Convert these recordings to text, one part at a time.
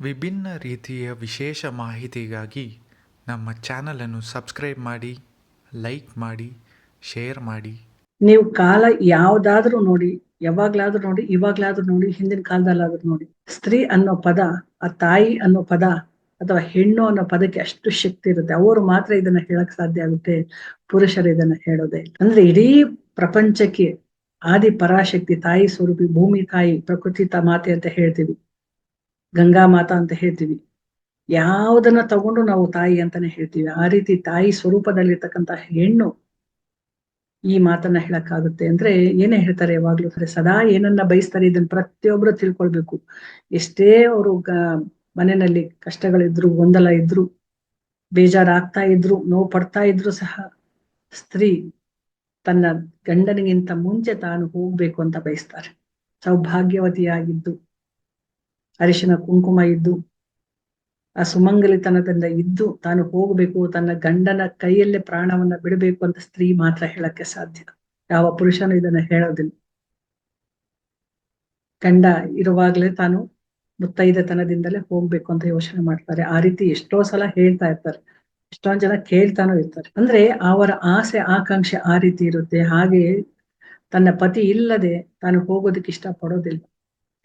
ವಿಭಿನ್ನ ರೀತಿಯ ವಿಶೇಷ ಮಾಹಿತಿಗಾಗಿ ನಮ್ಮ ಚಾನಲನ್ನು ಸಬ್ಸ್ಕ್ರೈಬ್ ಮಾಡಿ, ಲೈಕ್ ಮಾಡಿ, ಶೇರ್ ಮಾಡಿ. ನೀವು ಕಾಲ ಯಾವ್ದಾದ್ರೂ ನೋಡಿ, ಯಾವಾಗ್ಲಾದ್ರೂ ನೋಡಿ, ಇವಾಗ್ಲಾದ್ರೂ ನೋಡಿ, ಹಿಂದಿನ ಕಾಲದಲ್ಲಾದ್ರೂ ನೋಡಿ. ಸ್ತ್ರೀ ಅನ್ನೋ ಪದ, ಆ ತಾಯಿ ಅನ್ನೋ ಪದ, ಅಥವಾ ಹೆಣ್ಣು ಅನ್ನೋ ಪದಕ್ಕೆ ಅಷ್ಟು ಶಕ್ತಿ ಇರುತ್ತೆ. ಅವರು ಮಾತ್ರ ಇದನ್ನ ಹೇಳಕ್ ಸಾಧ್ಯ ಆಗುತ್ತೆ. ಪುರುಷರು ಇದನ್ನ ಹೇಳೋದೇ ಅಂದ್ರೆ ಇಡೀ ಪ್ರಪಂಚಕ್ಕೆ ಆದಿ ಪರಾಶಕ್ತಿ ತಾಯಿ ಸ್ವರೂಪಿ, ಭೂಮಿ, ತಾಯಿ, ಪ್ರಕೃತಿ ಮಾತೆ ಅಂತ ಹೇಳ್ತೀವಿ. ಗಂಗಾ ಮಾತಾ ಅಂತ ಹೇಳ್ತೀವಿ. ಯಾವುದನ್ನ ತಗೊಂಡು ನಾವು ತಾಯಿ ಅಂತಾನೆ ಹೇಳ್ತೀವಿ. ಆ ರೀತಿ ತಾಯಿ ಸ್ವರೂಪದಲ್ಲಿರ್ತಕ್ಕಂತಹ ಹೆಣ್ಣು ಈ ಮಾತನ್ನ ಹೇಳಕ್ಕಾಗುತ್ತೆ ಅಂದ್ರೆ ಏನೇ ಹೇಳ್ತಾರೆ ಯಾವಾಗ್ಲೂ ಸದಾ ಏನನ್ನ ಬಯಸ್ತಾರೆ ಇದನ್ನ ಪ್ರತಿಯೊಬ್ರು ತಿಳ್ಕೊಳ್ಬೇಕು. ಎಷ್ಟೇ ಅವರು ಮನೆಯಲ್ಲಿ ಕಷ್ಟಗಳಿದ್ರು, ಗೊಂದಲ ಇದ್ರು, ಬೇಜಾರಾಗ್ತಾ ಇದ್ರು, ನೋವು ಪಡ್ತಾ ಇದ್ರು ಸಹ ಸ್ತ್ರೀ ತನ್ನ ಗಂಡನಿಗಿಂತ ಮುಂಚೆ ತಾನು ಹೋಗ್ಬೇಕು ಅಂತ ಬಯಸ್ತಾರೆ. ಸೌಭಾಗ್ಯವತಿಯಾಗಿದ್ದು. ಅರಿಶಿನ ಕುಂಕುಮ ಇದ್ದು, ಆ ಸುಮಂಗಲಿತನದಿಂದ ಇದ್ದು ತಾನು ಹೋಗಬೇಕು, ತನ್ನ ಗಂಡನ ಕೈಯಲ್ಲೇ ಪ್ರಾಣವನ್ನ ಬಿಡಬೇಕು ಅಂತ ಸ್ತ್ರೀ ಮಾತ್ರ ಹೇಳಕ್ಕೆ ಸಾಧ್ಯ. ಯಾವ ಪುರುಷನು ಇದನ್ನ ಹೇಳೋದಿಲ್ಲ. ಗಂಡ ಇರುವಾಗ್ಲೇ ತಾನು ಮುತ್ತೈದತನದಿಂದಲೇ ಹೋಗ್ಬೇಕು ಅಂತ ಯೋಚನೆ ಮಾಡ್ತಾರೆ. ಆ ರೀತಿ ಎಷ್ಟೋ ಸಲ ಹೇಳ್ತಾ ಇರ್ತಾರೆ. ಎಷ್ಟೊಂದ್ ಜನ ಕೇಳ್ತಾನೂ ಇರ್ತಾರೆ. ಅಂದ್ರೆ ಅವರ ಆಸೆ, ಆಕಾಂಕ್ಷೆ ಆ ರೀತಿ ಇರುತ್ತೆ. ಹಾಗೆ ತನ್ನ ಪತಿ ಇಲ್ಲದೆ ತಾನು ಹೋಗೋದಕ್ಕೆ ಇಷ್ಟ ಪಡೋದಿಲ್ಲ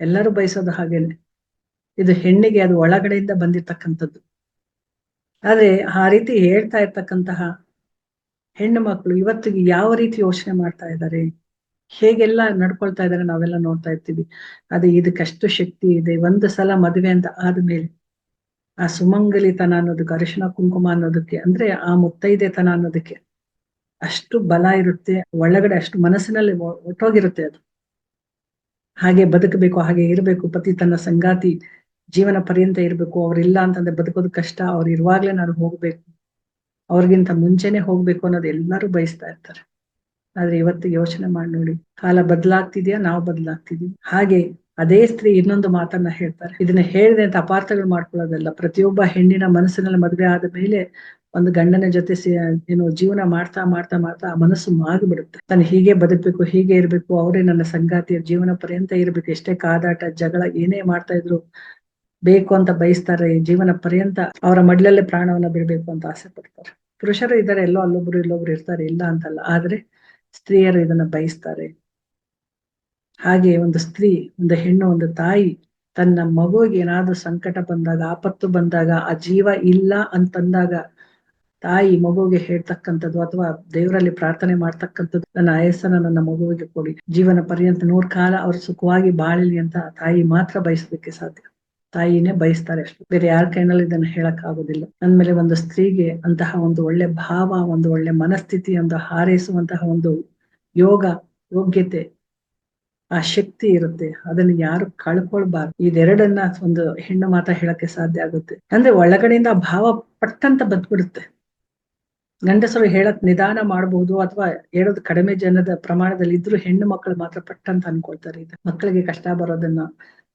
ಎಲ್ಲರೂ ಬಯಸೋದು ಹಾಗೇನೆ. ಇದು ಹೆಣ್ಣಿಗೆ ಅದು ಒಳಗಡೆಯಿಂದ ಬಂದಿರ್ತಕ್ಕಂಥದ್ದು. ಆದ್ರೆ ಆ ರೀತಿ ಹೇಳ್ತಾ ಇರ್ತಕ್ಕಂತಹ ಹೆಣ್ಣು ಮಕ್ಕಳು ಇವತ್ತಿಗೆ ಯಾವ ರೀತಿ ಯೋಚನೆ ಮಾಡ್ತಾ ಇದ್ದಾರೆ? ಹೇಗೆಲ್ಲ ನಡ್ಕೊಳ್ತಾ ಇದಾರೆ ನಾವೆಲ್ಲ ನೋಡ್ತಾ ಇರ್ತೀವಿ. ಅದು ಇದಕ್ಕಷ್ಟು ಶಕ್ತಿ ಇದೆ, ಒಂದು ಸಲ ಮದುವೆ ಅಂತ ಆದ್ಮೇಲೆ ಆ ಸುಮಂಗಲಿತನ ಅನ್ನೋದಕ್ಕೆ ಅರಿಶಿನ ಕುಂಕುಮ ಅನ್ನೋದಕ್ಕೆ, ಅಂದ್ರೆ ಆ ಮುತ್ತೈದೆತನ ಅನ್ನೋದಕ್ಕೆ ಅಷ್ಟು ಬಲ ಇರುತ್ತೆ, ಒಳಗಡೆ ಅಷ್ಟು ಮನಸ್ಸಿನಲ್ಲಿ ಒಟ್ಟೋಗಿರುತ್ತೆ ಅದು. ಹಾಗೆ ಬದುಕಬೇಕು, ಹಾಗೆ ಇರಬೇಕು, ಪತಿ ತನ್ನ ಸಂಗಾತಿ ಜೀವನ ಪರ್ಯಂತ ಇರ್ಬೇಕು ಅವ್ರಿಲ್ಲ ಅಂತಂದ್ರೆ ಬದುಕೋದು ಕಷ್ಟ, ಅವ್ರು ಇರುವಾಗ್ಲೇ ನಾನು ಹೋಗ್ಬೇಕು, ಅವ್ರಿಗಿಂತ ಮುಂಚೆನೆ ಹೋಗ್ಬೇಕು ಅನ್ನೋದು ಎಲ್ಲರೂ ಬಯಸ್ತಾ ಇರ್ತಾರೆ. ಆದ್ರೆ ಇವತ್ತು ಯೋಚನೆ ಮಾಡಿ ನೋಡಿ, ಕಾಲ ಬದಲಾಗ್ತಿದ್ಯಾ, ನಾವು ಬದಲಾಗ್ತಿದೀವಿ. ಹಾಗೆ ಅದೇ ಸ್ತ್ರೀ ಇನ್ನೊಂದು ಮಾತನ್ನ ಹೇಳ್ತಾರೆ. ಇದನ್ನ ಹೇಳಿದೆ ಅಂತ ಅಪಾರ್ಥಗಳು ಮಾಡ್ಕೊಳ್ಳೋದಲ್ಲ, ಪ್ರತಿಯೊಬ್ಬ ಹೆಣ್ಣಿನ ಮನಸ್ಸಿನಲ್ಲಿ ಮದುವೆ ಆದ ಮೇಲೆ ಒಂದು ಗಂಡನ ಜೊತೆ ಏನು ಜೀವನ ಮಾಡ್ತಾ ಮಾಡ್ತಾ ಮಾಡ್ತಾ ಆ ಮನಸ್ಸು ಮಾಗಿಬಿಡುತ್ತೆ ನಾನು ಹೀಗೆ ಬದುಕಬೇಕು, ಹೀಗೆ ಇರ್ಬೇಕು, ಅವರೇ ನನ್ನ ಸಂಗಾತಿಯ ಜೀವನ ಪರ್ಯಂತ ಇರ್ಬೇಕು, ಎಷ್ಟೇ ಕಾದಾಟ, ಜಗಳ ಏನೇ ಮಾಡ್ತಾ ಇದ್ರು ಬೇಕು ಅಂತ ಬಯಸ್ತಾರೆ, ಜೀವನ ಪರ್ಯಂತ ಅವರ ಮಡ್ಲಲ್ಲೇ ಪ್ರಾಣವನ್ನ ಬಿಡಬೇಕು ಅಂತ ಆಸೆ ಪಡ್ತಾರೆ. ಪುರುಷರು ಇದ್ದಾರೆ, ಎಲ್ಲೋ ಅಲ್ಲೊಬ್ರು ಇಲ್ಲೊಬ್ರು ಇರ್ತಾರೆ, ಇಲ್ಲ ಅಂತಲ್ಲ. ಆದ್ರೆ ಸ್ತ್ರೀಯರು ಇದನ್ನ ಬಯಸ್ತಾರೆ. ಹಾಗೆ ಒಂದು ಸ್ತ್ರೀ, ಒಂದು ಹೆಣ್ಣು, ಒಂದು ತಾಯಿ ತನ್ನ ಮಗುವಿಗೆ ಏನಾದ್ರೂ ಸಂಕಟ ಬಂದಾಗ, ಆಪತ್ತು ಬಂದಾಗ, ಆ ಜೀವ ಇಲ್ಲ ಅಂತಂದಾಗ ತಾಯಿ ಮಗುವಿಗೆ ಹೇಳ್ತಕ್ಕಂಥದ್ದು ಅಥವಾ ದೇವರಲ್ಲಿ ಪ್ರಾರ್ಥನೆ ಮಾಡ್ತಕ್ಕಂಥದ್ದು, ನನ್ನ ಆಯಸ್ಸನ್ನ ನನ್ನ ಮಗುವಿಗೆ ಕೊಡಿ. ಜೀವನ ಪರ್ಯಂತ ನೂರ್ ಕಾಲ ಅವ್ರು ಸುಖವಾಗಿ ಬಾಳಲಿ ಅಂತ ತಾಯಿ ಮಾತ್ರ ಬಯಸೋದಕ್ಕೆ ಸಾಧ್ಯ. ತಾಯಿನೇ ಬಯಸ್ತಾರೆ. ಅಷ್ಟೇ ಬೇರೆ ಯಾರ ಕೈನಲ್ಲಿ ಇದನ್ನ ಹೇಳಕ್ ಆಗೋದಿಲ್ಲ. ಅಂದ್ಮೇಲೆ ಒಂದು ಸ್ತ್ರೀಗೆ ಅಂತಹ ಒಂದು ಒಳ್ಳೆ ಭಾವ, ಒಂದು ಒಳ್ಳೆ ಮನಸ್ಥಿತಿ, ಒಂದು ಹಾರೈಸುವಂತಹ ಒಂದು ಯೋಗ, ಯೋಗ್ಯತೆ, ಆ ಶಕ್ತಿ ಇರುತ್ತೆ. ಅದನ್ನ ಯಾರು ಕಳ್ಕೊಳ್ಬಾರ್ದು. ಇದೆರಡನ್ನ ಒಂದು ಹೆಣ್ಣು ಮಾತ ಹೇಳಕ್ಕೆ ಸಾಧ್ಯ ಆಗುತ್ತೆ. ಅಂದ್ರೆ ಒಳಗಡೆಯಿಂದ ಭಾವ ಪಟ್ಟಂತ ಬಂದ್ಬಿಡುತ್ತೆ. ಗಂಡಸರು ಹೇಳಕ್ ನಿಧಾನ ಮಾಡಬಹುದು ಅಥವಾ ಹೇಳೋದು ಕಡಿಮೆ ಜನದ ಪ್ರಮಾಣದಲ್ಲಿ ಇದ್ರು ಹೆಣ್ಣು ಮಕ್ಕಳು ಮಾತ್ರ ಪಟ್ಟಂತ ಅನ್ಕೊಳ್ತಾರೆ. ಇದು ಮಕ್ಕಳಿಗೆ ಕಷ್ಟ ಬರೋದನ್ನ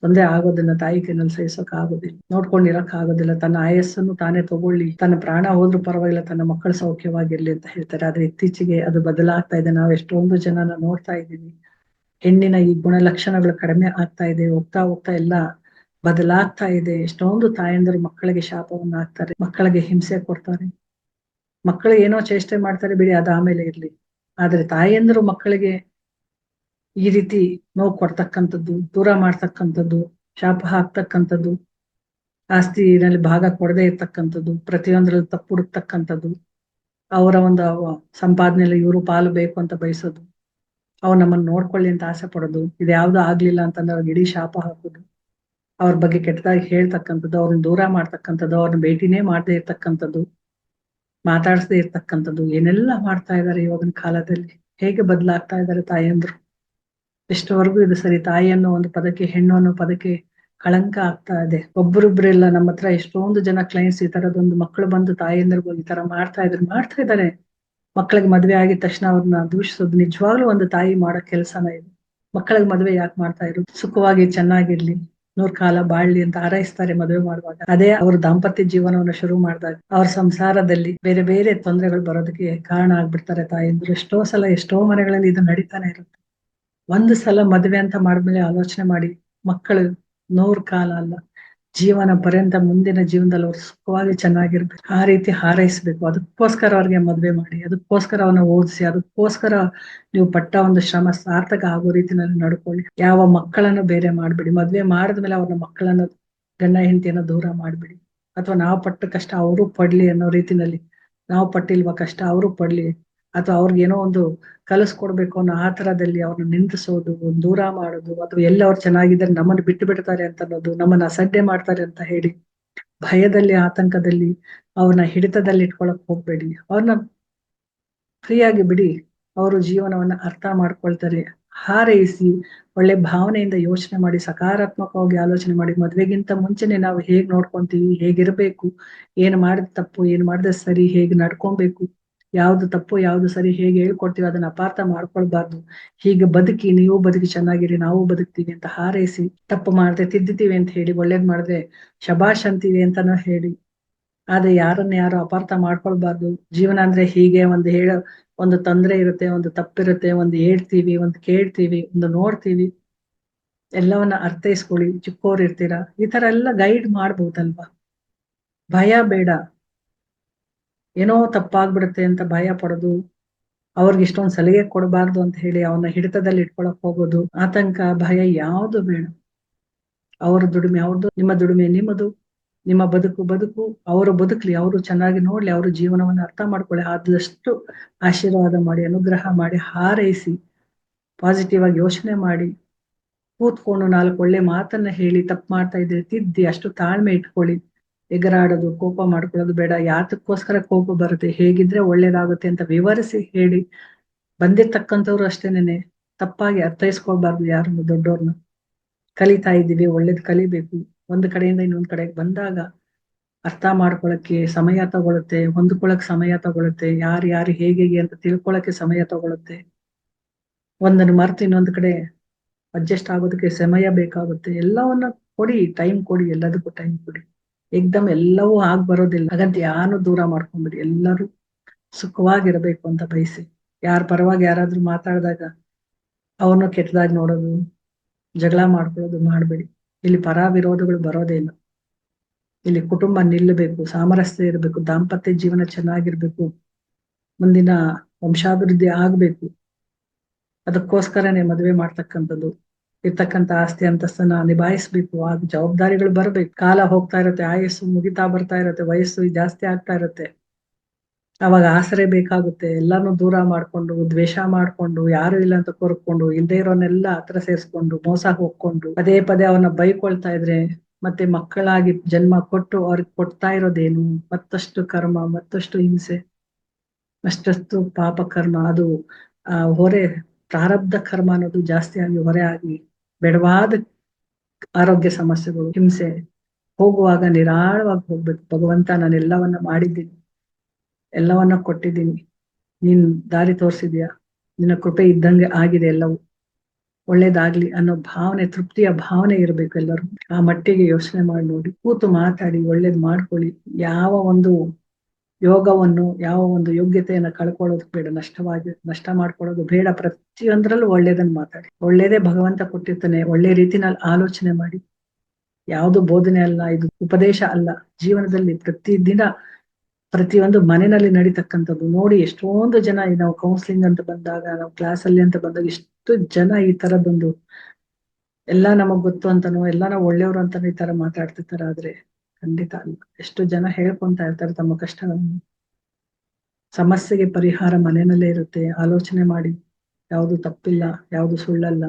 ತೊಂದರೆ ಆಗೋದಿಲ್ಲ ತಾಯಿ ಕೈನಲ್ಲಿ ಸಹಿಸೋಕ್ ಆಗೋದಿಲ್ಲ ನೋಡ್ಕೊಂಡಿರಕ್ ಆಗೋದಿಲ್ಲ ತನ್ನ ಆಯಸ್ಸನ್ನು ತಾನೇ ತಗೊಳ್ಳಿ. ತನ್ನ ಪ್ರಾಣ ಹೋದ್ರೂ ಪರವಾಗಿಲ್ಲ. ತನ್ನ ಮಕ್ಕಳು ಸೌಖ್ಯವಾಗಿರ್ಲಿ ಅಂತ ಹೇಳ್ತಾರೆ. ಆದ್ರೆ ಇತ್ತೀಚೆಗೆ ಅದು ಬದಲಾಗ್ತಾ ಇದೆ. ನಾವು ಎಷ್ಟೊಂದು ಜನನ ನೋಡ್ತಾ ಇದ್ದೀವಿ. ಹೆಣ್ಣಿನ ಈ ಗುಣಲಕ್ಷಣಗಳು ಕಡಿಮೆ ಆಗ್ತಾ ಇದೆ. ಹೋಗ್ತಾ ಹೋಗ್ತಾ ಎಲ್ಲ ಬದಲಾಗ್ತಾ ಇದೆ. ಎಷ್ಟೊಂದು ತಾಯಂದರು ಮಕ್ಕಳಿಗೆ ಶಾಪವನ್ನ ಹಾಕ್ತಾರೆ ಮಕ್ಕಳಿಗೆ ಹಿಂಸೆ ಕೊಡ್ತಾರೆ. ಮಕ್ಕಳು ಏನೋ ಚೇಷ್ಟೆ ಮಾಡ್ತಾರೆ ಬಿಡಿ ಅದ ಆಮೇಲೆ ಇರ್ಲಿ. ಆದ್ರೆ ತಾಯಂದಿರು ಮಕ್ಕಳಿಗೆ ಈ ರೀತಿ ನೋವು ಕೊಡ್ತಕ್ಕಂಥದ್ದು, ದೂರ ಮಾಡ್ತಕ್ಕಂಥದ್ದು, ಶಾಪ ಹಾಕ್ತಕ್ಕಂಥದ್ದು, ಆಸ್ತಿನಲ್ಲಿ ಭಾಗ ಕೊಡದೆ ಇರ್ತಕ್ಕಂಥದ್ದು, ಪ್ರತಿಯೊಂದರಲ್ಲಿ ತಪ್ಪು ಹುಡುಕ್ತಕ್ಕಂಥದ್ದು, ಅವರ ಒಂದು ಸಂಪಾದನೆಯಲ್ಲಿ ಇವರು ಪಾಲು ಬೇಕು ಅಂತ ಬಯಸೋದು, ಅವ್ರು ನಮ್ಮನ್ನ ನೋಡ್ಕೊಳ್ಳಿ ಅಂತ ಆಸೆ ಪಡೋದು, ಇದು ಯಾವ್ದು ಆಗ್ಲಿಲ್ಲ ಅಂತಂದ್ರೆ ಅವ್ರಿಗೆ ಇಡೀ ಶಾಪ ಹಾಕೋದು, ಅವ್ರ ಬಗ್ಗೆ ಕೆಟ್ಟದಾಗಿ ಹೇಳ್ತಕ್ಕಂಥದ್ದು, ಅವ್ರನ್ನ ದೂರ ಮಾಡ್ತಕ್ಕಂಥದ್ದು, ಅವ್ರನ್ನ ಭೇಟಿನೇ ಮಾಡದೆ ಇರ್ತಕ್ಕಂಥದ್ದು, ಮಾತಾಡ್ಸದೆ ಇರ್ತಕ್ಕಂಥದ್ದು, ಏನೆಲ್ಲ ಮಾಡ್ತಾ ಇದ್ದಾರೆ ಇವಾಗಿನ ಕಾಲದಲ್ಲಿ, ಹೇಗೆ ಬದಲಾಗ್ತಾ ಇದ್ದಾರೆ ತಾಯಂದ್ರು. ಎಷ್ಟವರೆಗೂ ಇದು ಸರಿ, ತಾಯಿ ಅನ್ನೋ ಒಂದು ಪದಕ್ಕೆ, ಹೆಣ್ಣು ಅನ್ನೋ ಪದಕ್ಕೆ ಕಳಂಕ ಆಗ್ತಾ ಇದೆ. ಒಬ್ಬರೊಬ್ರೆಲ್ಲ ನಮ್ಮ ಹತ್ರ ಎಷ್ಟೊಂದು ಜನ ಕ್ಲೈಂಟ್ಸ್ ಈ ತರದೊಂದು ಮಕ್ಕಳು ಬಂದು ತಾಯಿಯಂದ್ರಿಗೂ ಈ ತರ ಮಾಡ್ತಾ ಇದ್ರು, ಮಾಡ್ತಾ ಇದ್ದಾರೆ. ಮಕ್ಕಳಿಗೆ ಮದ್ವೆ ಆಗಿದ ತಕ್ಷಣ ಅವ್ರನ್ನ ದೂಷಿಸೋದು ನಿಜವಾಗ್ಲೂ ಒಂದು ತಾಯಿ ಮಾಡೋ ಕೆಲಸನ ಇದು. ಮಕ್ಕಳಿಗೆ ಮದ್ವೆ ಯಾಕೆ ಮಾಡ್ತಾ ಇರು ಸುಖವಾಗಿ ಚೆನ್ನಾಗಿರ್ಲಿ, ನೂರ್ ಕಾಲ ಬಾಳ್ಲಿ ಅಂತ ಹಾರೈಸ್ತಾರೆ ಮದುವೆ ಮಾಡುವಾಗ. ಅದೇ ಅವ್ರ ದಾಂಪತ್ಯ ಜೀವನವನ್ನು ಶುರು ಮಾಡಿದಾಗ ಅವ್ರ ಸಂಸಾರದಲ್ಲಿ ಬೇರೆ ಬೇರೆ ತೊಂದರೆಗಳು ಬರೋದಕ್ಕೆ ಕಾರಣ ಆಗ್ಬಿಡ್ತಾರೆ ತಾಯಿ ಎಷ್ಟೋ ಸಲ ಎಷ್ಟೋ ಮನೆಗಳಲ್ಲಿ ಇದು ನಡೀತಾನೆ ಇರುತ್ತೆ. ಒಂದು ಸಲ ಮದುವೆ ಅಂತ ಮಾಡಿದ್ಮೇಲೆ ಆಲೋಚನೆ ಮಾಡಿ, ಮಕ್ಕಳು ನೂರ್ ಕಾಲ ಅಲ್ಲ, ಜೀವನ ಪರ್ಯಂತ ಮುಂದಿನ ಜೀವನದಲ್ಲಿ ಅವ್ರು ಸುಖವಾಗಿ ಚೆನ್ನಾಗಿರ್ಬೇಕು, ಆ ರೀತಿ ಹಾರೈಸ್ಬೇಕು. ಅದಕ್ಕೋಸ್ಕರ ಅವ್ರಿಗೆ ಮದ್ವೆ ಮಾಡಿ, ಅದಕ್ಕೋಸ್ಕರ ಅವನ್ನ ಓದಿಸಿ, ಅದಕ್ಕೋಸ್ಕರ ನೀವು ಪಟ್ಟ ಒಂದು ಶ್ರಮ ಸಾರ್ಥಕ ಆಗೋ ರೀತಿನಲ್ಲಿ ನಡ್ಕೊಳ್ಳಿ. ಯಾವ ಮಕ್ಕಳನ್ನು ಬೇರೆ ಮಾಡ್ಬಿಡಿ. ಮದ್ವೆ ಮಾಡಿದ್ಮೇಲೆ ಅವ್ರನ್ನ ಮಕ್ಕಳನ್ನ ಗಂಡ ಹೆಂಡತಿಯನ್ನ ದೂರ ಮಾಡ್ಬಿಡಿ. ಅಥವಾ ನಾವು ಪಟ್ಟ ಕಷ್ಟ ಅವರು ಪಡ್ಲಿ ಅನ್ನೋ ರೀತಿನಲ್ಲಿ, ನಾವು ಪಟ್ಟಿಲ್ವ ಕಷ್ಟ, ಅವರು ಪಡ್ಲಿ. ಅಥವಾ ಅವ್ರಿಗೆ ಏನೋ ಒಂದು ಕಲಿಸ್ಕೊಡ್ಬೇಕು ಅನ್ನೋ ಆ ತರದಲ್ಲಿ ಅವ್ರನ್ನ ನಿಂದಿಸೋದು ದೂರ ಮಾಡೋದು, ಅಥವಾ ಎಲ್ಲ ಅವ್ರು ಚೆನ್ನಾಗಿದ್ದಾರೆ, ನಮ್ಮನ್ನು ಬಿಟ್ಟು ಬಿಡ್ತಾರೆ ಅಂತ ಅನ್ನೋದು, ನಮ್ಮನ್ನ ಅಸಡ್ಡೆ ಮಾಡ್ತಾರೆ ಅಂತ ಹೇಳಿ ಭಯದಲ್ಲಿ, ಆತಂಕದಲ್ಲಿ ಅವ್ರನ್ನ ಹಿಡಿತದಲ್ಲಿ ಇಟ್ಕೊಳಕ್ ಹೋಗ್ಬೇಡಿ. ಅವ್ರನ್ನ ಫ್ರೀಯಾಗಿ ಬಿಡಿ. ಅವರು ಜೀವನವನ್ನ ಅರ್ಥ ಮಾಡ್ಕೊಳ್ತಾರೆ. ಹಾರೈಸಿ, ಒಳ್ಳೆ ಭಾವನೆಯಿಂದ ಯೋಚನೆ ಮಾಡಿ, ಸಕಾರಾತ್ಮಕವಾಗಿ ಆಲೋಚನೆ ಮಾಡಿ, ಮದ್ವೆಗಿಂತ ಮುಂಚೆನೆ ನಾವು ಹೇಗ್ ನೋಡ್ಕೊಂತೀವಿ, ಹೇಗಿರ್ಬೇಕು, ಏನ್ ಮಾಡಿದ ತಪ್ಪು, ಏನ್ ಮಾಡಿದ ಸರಿ, ಹೇಗ್ ನಡ್ಕೊಬೇಕು ಯಾವ್ದು ತಪ್ಪು, ಯಾವ್ದು ಸರಿ, ಹೇಗೆ ಹೇಳ್ಕೊಡ್ತೀವಿ, ಅದನ್ನ ಅಪಾರ್ಥ ಮಾಡ್ಕೊಳ್ಬಾರ್ದು. ಹೀಗೆ ಬದುಕಿ, ನೀವು ಬದುಕಿ ಚೆನ್ನಾಗಿರಿ, ನಾವು ಬದುಕ್ತೀವಿ ಅಂತ ಹಾರೈಸಿ, ತಪ್ಪು ಮಾಡದೆ ತಿದ್ದಿತೀವಿ ಅಂತ ಹೇಳಿ, ಒಳ್ಳೇದ್ ಮಾಡದೆ, ಶಬಾಷ್ ಅಂತೀವಿ ಅಂತಾನು ಹೇಳಿ. ಆದ್ರೆ ಯಾರನ್ನ ಯಾರು ಅಪಾರ್ಥ ಮಾಡ್ಕೊಳ್ಬಾರ್ದು. ಜೀವನ ಅಂದ್ರೆ ಹೀಗೆ, ಒಂದು ಹೇಳ, ಒಂದು ತೊಂದರೆ ಇರುತ್ತೆ, ಒಂದು ತಪ್ಪಿರುತ್ತೆ, ಒಂದು ಹೇಳ್ತೀವಿ, ಒಂದು ಕೇಳ್ತೀವಿ, ಒಂದು ನೋಡ್ತೀವಿ. ಎಲ್ಲವನ್ನ ಅರ್ಥೈಸ್ಕೊಳ್ಳಿ, ಚಿಕ್ಕೋರ್ ಇರ್ತೀರಾ? ಈ ತರ ಎಲ್ಲ ಗೈಡ್ ಮಾಡ್ಬೋದಲ್ವಾ? ಭಯ ಬೇಡ. ಏನೋ ತಪ್ಪಾಗ್ಬಿಡುತ್ತೆ ಅಂತ ಭಯ ಪಡೋದು, ಅವ್ರಿಗೆ ಇಷ್ಟೊಂದು ಸಲಿಗೆ ಕೊಡಬಾರ್ದು ಅಂತ ಹೇಳಿ ಅವನ್ನ ಹಿಡಿತದಲ್ಲಿ ಇಟ್ಕೊಳಕ್ ಹೋಗೋದು, ಆತಂಕ, ಭಯ ಯಾವುದು ಬೇಡ. ಅವರ ದುಡಿಮೆ ಅವ್ರದ್ದು ನಿಮ್ಮ ದುಡಿಮೆ ನಿಮ್ಮದು, ನಿಮ್ಮ ಬದುಕು ಬದುಕು, ಅವರು ಬದುಕ್ಲಿ ಅವರು ಚೆನ್ನಾಗಿ ನೋಡ್ಲಿ, ಅವರು ಜೀವನವನ್ನು ಅರ್ಥ ಮಾಡ್ಕೊಳ್ಳಿ, ಆದಷ್ಟು ಆಶೀರ್ವಾದ ಮಾಡಿ, ಅನುಗ್ರಹ ಮಾಡಿ, ಹಾರೈಸಿ ಪಾಸಿಟಿವ್ ಆಗಿ ಯೋಚನೆ ಮಾಡಿ, ಕೂತ್ಕೊಂಡು ನಾಲ್ಕು ಒಳ್ಳೆ ಮಾತನ್ನ ಹೇಳಿ, ತಪ್ಪು ಮಾಡ್ತಾ ಇದ್ರೆ ತಿದ್ದಿ, ಅಷ್ಟು ತಾಳ್ಮೆ ಇಟ್ಕೊಳ್ಳಿ. ಎಗರಾಡೋದು, ಕೋಪ ಮಾಡ್ಕೊಳ್ಳೋದು ಬೇಡ. ಯಾತಕ್ಕೋಸ್ಕರ ಕೋಪ ಬರುತ್ತೆ? ಹೇಗಿದ್ರೆ ಒಳ್ಳೇದಾಗುತ್ತೆ ಅಂತ ವಿವರಿಸಿ ಹೇಳಿ. ಬಂದಿರ್ತಕ್ಕಂಥವ್ರು ಅಷ್ಟೇನೆ ತಪ್ಪಾಗಿ ಅರ್ಥೈಸ್ಕೊಳ್ಬಾರ್ದು ಯಾರನ್ನು, ದೊಡ್ಡವ್ರನ್ನ. ಕಲಿತಾ ಇದ್ದೀವಿ, ಒಳ್ಳೇದು ಕಲಿಬೇಕು. ಒಂದ್ ಕಡೆಯಿಂದ ಇನ್ನೊಂದ್ ಕಡೆಗೆ ಬಂದಾಗ ಅರ್ಥ ಮಾಡ್ಕೊಳಕ್ಕೆ ಸಮಯ ತಗೊಳುತ್ತೆ ಹೊಂದ್ಕೊಳಕ್ ಸಮಯ ತಗೊಳುತ್ತೆ, ಯಾರು ಯಾರು ಹೇಗೆ ಅಂತ ತಿಳ್ಕೊಳಕ್ಕೆ ಸಮಯ ತಗೊಳುತ್ತೆ. ಒಂದನ್ನು ಮರ್ತು ಇನ್ನೊಂದ್ ಕಡೆ ಅಡ್ಜಸ್ಟ್ ಆಗೋದಕ್ಕೆ ಸಮಯ ಬೇಕಾಗುತ್ತೆ. ಎಲ್ಲವನ್ನ ಕೊಡಿ ಟೈಮ್ ಕೊಡಿ, ಎಲ್ಲದಕ್ಕೂ ಟೈಮ್ ಕೊಡಿ. ಏಕ್ದಮ್ ಎಲ್ಲವೂ ಆಗ್ ಬರೋದಿಲ್ಲ. ಹಾಗಂತ ಯಾರು ದೂರ ಮಾಡ್ಕೊಂಬಿಡಿ. ಎಲ್ಲರೂ ಸುಖವಾಗಿರ್ಬೇಕು ಅಂತ ಬಯಸಿ. ಯಾರ ಪರವಾಗಿ ಯಾರಾದ್ರೂ ಮಾತಾಡಿದಾಗ ಅವನು ಕೆಟ್ಟದಾಗಿ ನೋಡೋದು, ಜಗಳ ಮಾಡ್ಕೊಳ್ಳೋದು ಮಾಡ್ಬೇಡಿ. ಇಲ್ಲಿ ಪರ ವಿರೋಧಗಳು ಬರೋದೇ ಇಲ್ಲ. ಇಲ್ಲಿ ಕುಟುಂಬ ನಿಲ್ಲಬೇಕು ಸಾಮರಸ್ಯ ಇರಬೇಕು, ದಾಂಪತ್ಯ ಜೀವನ ಚೆನ್ನಾಗಿರ್ಬೇಕು, ಮುಂದಿನ ವಂಶಾಭಿವೃದ್ಧಿ ಆಗ್ಬೇಕು. ಅದಕ್ಕೋಸ್ಕರನೇ ಮದುವೆ ಮಾಡ್ತಕ್ಕಂಥದ್ದು. ಇರ್ತಕ್ಕಂಥ ಆಸ್ತಿ ಅಂತಸ್ತನ್ನ ನಿಭಾಯಿಸ್ಬೇಕು. ಆ ಜವಾಬ್ದಾರಿಗಳು ಬರ್ಬೇಕು. ಕಾಲ ಹೋಗ್ತಾ ಇರುತ್ತೆ, ಆಯಸ್ಸು ಮುಗಿತಾ ಬರ್ತಾ ಇರುತ್ತೆ, ವಯಸ್ಸು ಜಾಸ್ತಿ ಆಗ್ತಾ ಇರುತ್ತೆ. ಅವಾಗ ಆಸರೆ ಬೇಕಾಗುತ್ತೆ. ಎಲ್ಲಾನು ದೂರ ಮಾಡ್ಕೊಂಡು, ದ್ವೇಷ ಮಾಡ್ಕೊಂಡು, ಯಾರು ಇಲ್ಲ ಅಂತ ಕೋರ್ಕೊಂಡು, ಇಲ್ದೇ ಇರೋನೆಲ್ಲ ಹತ್ರ ಸೇರಿಸ್ಕೊಂಡು, ಮೋಸ ಹೋಗ್ಕೊಂಡು, ಪದೇ ಪದೇ ಅವನ್ನ ಬೈಕೊಳ್ತಾ ಇದ್ರೆ, ಮತ್ತೆ ಮಕ್ಕಳಾಗಿ ಜನ್ಮ ಕೊಟ್ಟು ಅವ್ರಿಗೆ ಕೊಡ್ತಾ ಇರೋದೇನು? ಮತ್ತಷ್ಟು ಕರ್ಮ, ಮತ್ತಷ್ಟು ಹಿಂಸೆ ಅಷ್ಟಷ್ಟು ಪಾಪ ಕರ್ಮ. ಅದು, ಆ, ಹೊರೆ ಪ್ರಾರಬ್ಧ ಕರ್ಮ ಅನ್ನೋದು ಜಾಸ್ತಿ ಆಗಿ, ಹೊರೆ ಆಗಿ ಬೆಡವಾದ ಆರೋಗ್ಯ ಸಮಸ್ಯೆಗಳು, ಹಿಂಸೆ, ಹೋಗುವಾಗ ನಿರಾಳವಾಗಿ ಹೋಗ್ಬೇಕು. ಭಗವಂತ ನಾನು ಎಲ್ಲವನ್ನ ಮಾಡಿದ್ದೀನಿ. ಎಲ್ಲವನ್ನ ಕೊಟ್ಟಿದ್ದೀನಿ. ನೀನ್ ದಾರಿ ತೋರಿಸಿದ್ಯಾ? ನಿನ್ನ ಕೃಪೆ ಇದ್ದಂಗೆ ಆಗಿದೆ ಎಲ್ಲವೂ. ಒಳ್ಳೇದಾಗ್ಲಿ ಅನ್ನೋ ಭಾವನೆ, ತೃಪ್ತಿಯ ಭಾವನೆ ಇರಬೇಕು ಎಲ್ಲರೂ. ಆ ಮಟ್ಟಿಗೆ ಯೋಚನೆ ಮಾಡಿ ನೋಡಿ. ಕೂತು ಮಾತಾಡಿ, ಒಳ್ಳೇದ್ ಮಾಡ್ಕೊಳ್ಳಿ. ಯಾವ ಒಂದು ಯೋಗವನ್ನು, ಯಾವ ಒಂದು ಯೋಗ್ಯತೆಯನ್ನ ಕಳ್ಕೊಳ್ಳೋದು ಬೇಡ, ನಷ್ಟವಾಗಿ, ನಷ್ಟ ಮಾಡ್ಕೊಳ್ಳೋದು ಬೇಡ. ಪ್ರತಿಯೊಂದ್ರಲ್ಲೂ ಒಳ್ಳೇದನ್ನ ಮಾತಾಡಿ. ಒಳ್ಳೇದೇ ಭಗವಂತ ಕೊಟ್ಟಿರ್ತಾನೆ. ಒಳ್ಳೆ ರೀತಿನಲ್ಲಿ ಆಲೋಚನೆ ಮಾಡಿ. ಯಾವುದು ಬೋಧನೆ ಅಲ್ಲ, ಇದು ಉಪದೇಶ ಅಲ್ಲ. ಜೀವನದಲ್ಲಿ ಪ್ರತಿದಿನ ಪ್ರತಿಯೊಂದು ಮನೆಯಲ್ಲಿ ನಡೀತಕ್ಕಂಥದ್ದು ನೋಡಿ ಎಷ್ಟೊಂದು ಜನ ನಾವು ಕೌನ್ಸಿಲಿಂಗ್ ಅಂತ ಬಂದಾಗ, ನಾವು ಕ್ಲಾಸ್ ಅಲ್ಲಿ ಅಂತ ಬಂದಾಗ ಎಷ್ಟು ಜನ ಈ ತರ ಬಂದು ಎಲ್ಲ ನಮಗ್ ಗೊತ್ತು ಅಂತನೋ, ಎಲ್ಲ ನಾವು ಒಳ್ಳೆಯವರು ಅಂತಾನೋ ಈ ತರ ಮಾತಾಡ್ತಿರ್ತಾರೆ. ಆದ್ರೆ ಖಂಡಿತ. ಎಷ್ಟು ಜನ ಹೇಳ್ಕೊಂತ ಇರ್ತಾರೆ ತಮ್ಮ ಕಷ್ಟಗಳನ್ನು. ಸಮಸ್ಯೆಗೆ ಪರಿಹಾರ ಮನೆಯಲ್ಲೇ ಇರುತ್ತೆ. ಆಲೋಚನೆ ಮಾಡಿ. ಯಾವುದು ತಪ್ಪಿಲ್ಲ, ಯಾವುದು ಸುಳ್ಳಲ್ಲ.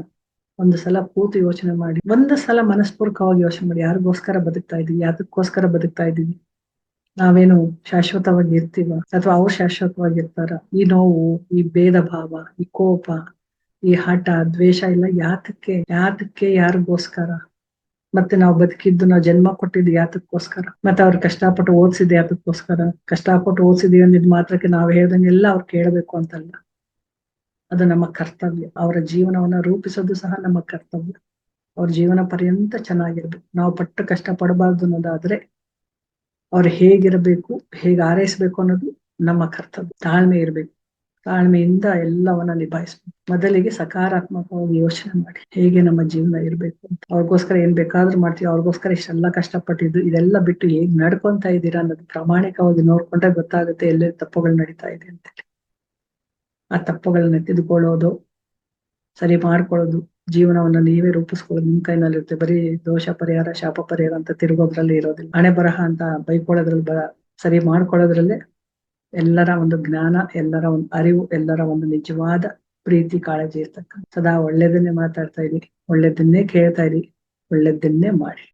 ಒಂದು ಸಲ ಕೂತು ಯೋಚನೆ ಮಾಡಿ. ಒಂದು ಸಲ ಮನಸ್ಪೂರ್ವಕವಾಗಿ ಯೋಚನೆ ಮಾಡಿ. ಯಾರಿಗೋಸ್ಕರ ಬದುಕ್ತಾ ಇದೀವಿ ಯಾತಕ್ಕೋಸ್ಕರ ಬದುಕ್ತಾ ಇದೀವಿ ನಾವೇನು ಶಾಶ್ವತವಾಗಿ ಇರ್ತೀವ? ಅಥವಾ ಅವ್ರು ಶಾಶ್ವತವಾಗಿ ಇರ್ತಾರ? ಈ ನೋವು, ಈ ಭೇದ ಭಾವ ಈ ಕೋಪ, ಈ ಹಠ, ದ್ವೇಷ ಇಲ್ಲ ಯಾತಕ್ಕೆ ಯಾತಕ್ಕೆ ಯಾರಿಗೋಸ್ಕರ? ಮತ್ತೆ ನಾವು ಬದುಕಿದ್ದು ನಾವು ಜನ್ಮ ಕೊಟ್ಟಿದ್ದು ಯಾತಕ್ಕೋಸ್ಕರ, ಮತ್ತೆ ಅವ್ರು ಕಷ್ಟಪಟ್ಟು ಓದಿಸಿದ್ದು ಯಾತಕ್ಕೋಸ್ಕರ, ಕಷ್ಟಪಟ್ಟು ಓದಿಸಿದೀವಿ ಅಂದಿದ್ ಮಾತ್ರಕ್ಕೆ ನಾವು ಹೇಳ್ದಂಗೆಲ್ಲ ಅವ್ರು ಕೇಳಬೇಕು ಅಂತಲ್ಲ. ಅದು ನಮ್ಮ ಕರ್ತವ್ಯ. ಅವರ ಜೀವನವನ್ನ ರೂಪಿಸೋದು ಸಹ ನಮ್ಮ ಕರ್ತವ್ಯ. ಅವ್ರ ಜೀವನ ಪರ್ಯಂತ ಚೆನ್ನಾಗಿರ್ಬೇಕು. ನಾವು ಪಟ್ಟು ಕಷ್ಟ ಪಡಬಾರ್ದು ಅನ್ನೋದಾದ್ರೆ ಅವ್ರು ಹೇಗಿರಬೇಕು, ಹೇಗೆ ಆರೈಸ್ಬೇಕು ಅನ್ನೋದು ನಮ್ಮ ಕರ್ತವ್ಯ. ತಾಳ್ಮೆ ಇರ್ಬೇಕು. ತಾಳ್ಮೆಯಿಂದ ಎಲ್ಲವನ್ನ ನಿಭಾಯಿಸ್ಬೇಕು ಮೊದಲಿಗೆ ಸಕಾರಾತ್ಮಕವಾಗಿ ಯೋಚನೆ ಮಾಡಿ. ಹೇಗೆ ನಮ್ಮ ಜೀವನ ಇರ್ಬೇಕು? ಅಂತ ಅವ್ರಿಗೋಸ್ಕರ ಏನ್ ಬೇಕಾದ್ರೂ ಮಾಡ್ತೀವಿ. ಅವ್ರಿಗೋಸ್ಕರ ಇಷ್ಟೆಲ್ಲ ಕಷ್ಟಪಟ್ಟಿದ್ದು, ಇದೆಲ್ಲ ಬಿಟ್ಟು ಹೇಗ್ ನಡ್ಕೊಂತ ಇದ್ದೀರಾ ಅನ್ನೋದು ಪ್ರಾಮಾಣಿಕವಾಗಿ ನೋಡ್ಕೊಂಡ್ರೆ ಗೊತ್ತಾಗುತ್ತೆ ಎಲ್ಲೇ ತಪ್ಪುಗಳು ನಡೀತಾ ಇದೆ ಅಂತ ಆ ತಪ್ಪುಗಳನ್ನ ತಿದ್ಕೊಳ್ಳೋದು ಸರಿ ಮಾಡ್ಕೊಳ್ಳೋದು, ಜೀವನವನ್ನ ನೀವೇ ರೂಪಿಸ್ಕೊಳ್ಳೋದು ನಿಮ್ ಕೈನಲ್ಲಿರುತ್ತೆ. ಬರೀ ದೋಷ ಪರಿಹಾರ, ಶಾಪ ಪರಿಹಾರ ಅಂತ ತಿರುಗೋದ್ರಲ್ಲಿ ಇರೋದಿಲ್ಲ. ಹಣೆ ಬರಹ ಅಂತ ಬೈಕೊಳ್ಳೋದ್ರಲ್ಲಿ ಬರ ಸರಿ ಮಾಡ್ಕೊಳ್ಳೋದ್ರಲ್ಲೇ ಎಲ್ಲರ ಒಂದು ಜ್ಞಾನ, ಎಲ್ಲರ ಒಂದು ಅರಿವು, ಎಲ್ಲರ ಒಂದು ನಿಜವಾದ ಪ್ರೀತಿ, ಕಾಳಜಿ ಇರ್ತಕ್ಕಂಥ ಸದಾ ಒಳ್ಳೇದನ್ನೇ ಮಾತಾಡ್ತಾ ಇರಿ, ಒಳ್ಳೇದನ್ನೇ ಕೇಳ್ತಾ ಇರಿ, ಒಳ್ಳೇದನ್ನೇ ಮಾಡಿ.